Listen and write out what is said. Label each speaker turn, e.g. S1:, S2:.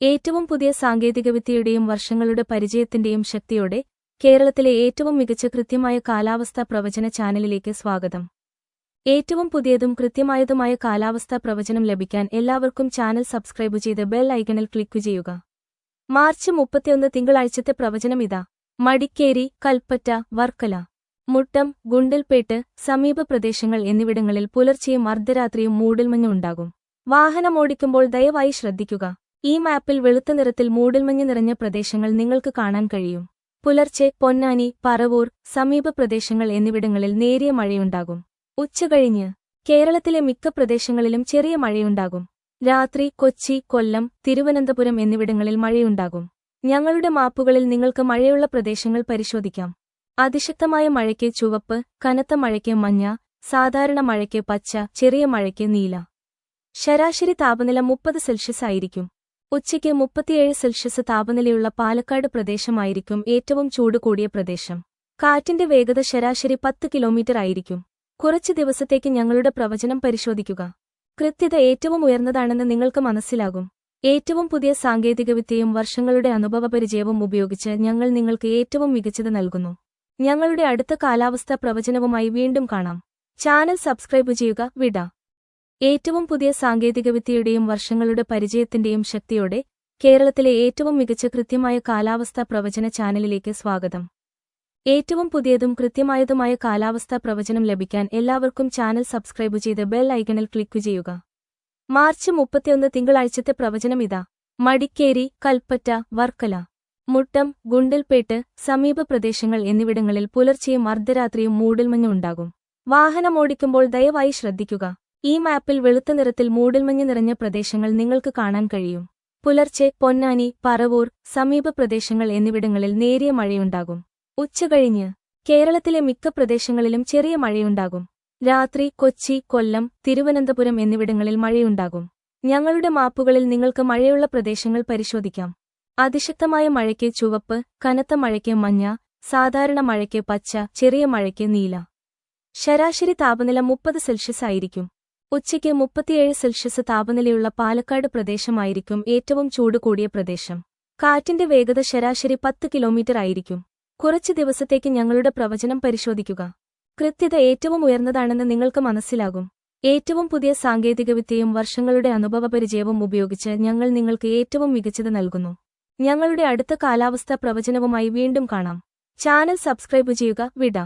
S1: ഏറ്റവും പുതിയ സാങ്കേതികവിദ്യയുടെയും വർഷങ്ങളുടെ പരിചയത്തിന്റെയും ശക്തിയോടെ കേരളത്തിലെ ഏറ്റവും മികച്ച കൃത്യമായ കാലാവസ്ഥാ പ്രവചന ചാനലിലേക്ക് സ്വാഗതം. ഏറ്റവും പുതിയതും കൃത്യമായതുമായ കാലാവസ്ഥാ പ്രവചനം ലഭിക്കാൻ എല്ലാവർക്കും ചാനൽ സബ്സ്ക്രൈബ് ചെയ്ത് ബെൽ ഐക്കണിൽ ക്ലിക്ക് ചെയ്യുക. മാർച്ച് മുപ്പത്തിയൊന്ന് തിങ്കളാഴ്ചത്തെ പ്രവചനം ഇതാ. മടിക്കേരി കൽപ്പറ്റ വർക്കല മുട്ടം ഗുണ്ടൽപേട്ട് സമീപ പ്രദേശങ്ങൾ എന്നിവിടങ്ങളിൽ പുലർച്ചെയും അർദ്ധരാത്രിയും മൂടൽമഞ്ഞുണ്ടാകും വാഹനമോടിക്കുമ്പോൾ ദയവായി ശ്രദ്ധിക്കുക. ഈ മാപ്പിൽ വെളുത്ത നിറത്തിൽ മൂടൽമഞ്ഞ് നിറഞ്ഞ പ്രദേശങ്ങൾ നിങ്ങൾക്ക് കാണാൻ കഴിയും. പുലർച്ചെ പൊന്നാനി പറവൂർ സമീപ പ്രദേശങ്ങൾ എന്നിവിടങ്ങളിൽ നേരിയ മഴയുണ്ടാകും. ഉച്ചകഴിഞ്ഞ് കേരളത്തിലെ മിക്ക പ്രദേശങ്ങളിലും ചെറിയ മഴയുണ്ടാകും. രാത്രി കൊച്ചി കൊല്ലം തിരുവനന്തപുരം എന്നിവിടങ്ങളിൽ മഴയുണ്ടാകും. ഞങ്ങളുടെ മാപ്പുകളിൽ നിങ്ങൾക്ക് മഴയുള്ള പ്രദേശങ്ങൾ പരിശോധിക്കാം. അതിശക്തമായ മഴയ്ക്ക് ചുവപ്പ് കനത്ത മഴയ്ക്ക് മഞ്ഞ സാധാരണ മഴയ്ക്ക് പച്ച ചെറിയ മഴയ്ക്ക് നീല. ശരാശരി താപനില മുപ്പത് സെൽഷ്യസ് ആയിരിക്കും. ഉച്ചയ്ക്ക് മുപ്പത്തിയേഴ് സെൽഷ്യസ് താപനിലയുള്ള പാലക്കാട് പ്രദേശമായിരിക്കും ഏറ്റവും ചൂട് കൂടിയ പ്രദേശം. കാറ്റിന്റെ വേഗത ശരാശരി പത്ത് കിലോമീറ്റർ ആയിരിക്കും. കുറച്ച് ദിവസത്തേക്ക് ഞങ്ങളുടെ പ്രവചനം പരിശോധിക്കുക. കൃത്യത ഏറ്റവും ഉയർന്നതാണെന്ന് നിങ്ങൾക്ക് മനസ്സിലാകും. ഏറ്റവും പുതിയ സാങ്കേതികവിദ്യയും വർഷങ്ങളുടെ അനുഭവപരിചയവും ഉപയോഗിച്ച് ഞങ്ങൾ നിങ്ങൾക്ക് ഏറ്റവും മികച്ചത് നൽകുന്നു. ഞങ്ങളുടെ അടുത്ത കാലാവസ്ഥാ പ്രവചനവുമായി വീണ്ടും കാണാം. ചാനൽ സബ്സ്ക്രൈബ് ചെയ്യുക. വിട. ഏറ്റവും പുതിയ സാങ്കേതികവിദ്യയുടെയും വർഷങ്ങളുടെ പരിചയത്തിന്റെയും ശക്തിയോടെ കേരളത്തിലെ ഏറ്റവും മികച്ച കൃത്യമായ കാലാവസ്ഥാ പ്രവചന ചാനലിലേക്ക് സ്വാഗതം. ഏറ്റവും പുതിയതും കൃത്യമായതുമായ കാലാവസ്ഥാ പ്രവചനം ലഭിക്കാൻ എല്ലാവർക്കും ചാനൽ സബ്സ്ക്രൈബ് ചെയ്ത് ബെൽ ഐക്കണിൽ ക്ലിക്ക് ചെയ്യുക. മാർച്ച് മുപ്പത്തിയൊന്ന് തിങ്കളാഴ്ചത്തെ പ്രവചനം ഇതാ. മടിക്കേരി കൽപ്പറ്റ വർക്കല മുട്ടം ഗുണ്ടൽപേട്ട് സമീപ പ്രദേശങ്ങൾ എന്നിവിടങ്ങളിൽ പുലർച്ചെയും അർദ്ധരാത്രിയും മൂടൽമഞ്ഞുണ്ടാകും വാഹനമോടിക്കുമ്പോൾ ദയവായി ശ്രദ്ധിക്കുക. ഈ മാപ്പിൽ വെളുത്ത നിറത്തിൽ മൂടൽമഞ്ഞ് നിറഞ്ഞ പ്രദേശങ്ങൾ നിങ്ങൾക്ക് കാണാൻ കഴിയും. പുലർച്ചെ പൊന്നാനി പറവൂർ സമീപ പ്രദേശങ്ങൾ എന്നിവിടങ്ങളിൽ നേരിയ മഴയുണ്ടാകും. ഉച്ചകഴിഞ്ഞ് കേരളത്തിലെ മിക്ക പ്രദേശങ്ങളിലും ചെറിയ മഴയുണ്ടാകും. രാത്രി കൊച്ചി കൊല്ലം തിരുവനന്തപുരം എന്നിവിടങ്ങളിൽ മഴയുണ്ടാകും. ഞങ്ങളുടെ മാപ്പുകളിൽ നിങ്ങൾക്ക് മഴയുള്ള പ്രദേശങ്ങൾ പരിശോധിക്കാം. അതിശക്തമായ മഴയ്ക്ക് ചുവപ്പ് കനത്ത മഴയ്ക്ക് മഞ്ഞ സാധാരണ മഴയ്ക്ക് പച്ച ചെറിയ മഴയ്ക്ക് നീല. ശരാശരി താപനില മുപ്പത് സെൽഷ്യസ് ആയിരിക്കും. ഉച്ചയ്ക്ക് മുപ്പത്തിയേഴ് സെൽഷ്യസ് താപനിലയുള്ള പാലക്കാട് പ്രദേശമായിരിക്കും ഏറ്റവും ചൂട് കൂടിയ പ്രദേശം. കാറ്റിന്റെ വേഗത ശരാശരി പത്ത് കിലോമീറ്റർ ആയിരിക്കും. കുറച്ച് ദിവസത്തേക്ക് ഞങ്ങളുടെ പ്രവചനം പരിശോധിക്കുക. കൃത്യത ഏറ്റവും ഉയർന്നതാണെന്ന് നിങ്ങൾക്ക് മനസ്സിലാകും. ഏറ്റവും പുതിയ സാങ്കേതികവിദ്യയും വർഷങ്ങളുടെ അനുഭവപരിചയവും ഉപയോഗിച്ച് ഞങ്ങൾ നിങ്ങൾക്ക് ഏറ്റവും മികച്ചത് നൽകുന്നു. ഞങ്ങളുടെ അടുത്ത കാലാവസ്ഥാ പ്രവചനവുമായി വീണ്ടും കാണാം. ചാനൽ സബ്സ്ക്രൈബ് ചെയ്യുക. വിട.